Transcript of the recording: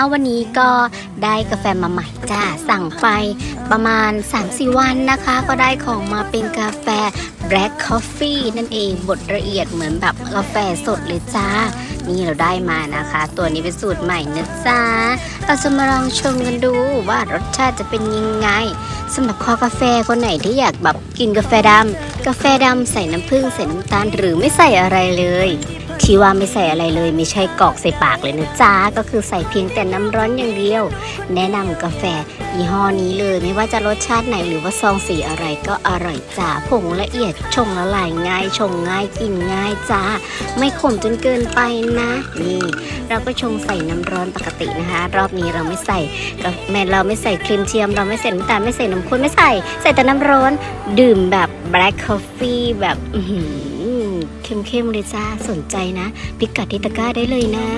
เอาวันนี้ก็ได้กาแฟมาใหม่จ้าสั่งไปประมาณ 3-4 วันนะคะ ก็ได้ของมาเป็นกาแฟ Black Coffee นั่นเองบดละเอียดเหมือนแบบกาแฟสดเลยจ้า นี่เราได้มานะคะ ตัวนี้เป็นสูตรใหม่นะจ๊ะเราจะมาลองชมกันดูว่ารสชาติจะเป็นยังไงสำหรับคอกาแฟคนไหนที่อยากแบบกินกาแฟดำกาแฟดำใส่น้ำผึ้งใส่น้ำตาลหรือไม่ใส่อะไรเลย ที่ว่าไม่ใส่อะไรเลยไม่ใช่กรอกใส่ปากเลยนะจ๊ะก็คือใส่เพียงแต่น้ำร้อนอย่างเดียว แนะนำกาแฟยี่ห้อนี้เลย ไม่ว่าจะรสชาติไหนหรือว่าซองสีอะไรก็อร่อยจ้าผงละเอียดชงละลายง่ายชงง่ายกินง่ายจ้าไม่ขมจนเกินไปนะนี่เราก็ชงใส่น้ำร้อนปกตินะคะ รอบนี้เราไม่ใส่กาแฟเราไม่ใส่ครีมเทียม เราไม่ใส่น้ำตาลไม่ใส่นมข้นไม่ใส่ ใส่แต่น้ำร้อนดื่มแบบ black coffee แบบอื เข้มๆเลยจ้าสนใจนะ พิกัดทิตกร้าได้เลยนะ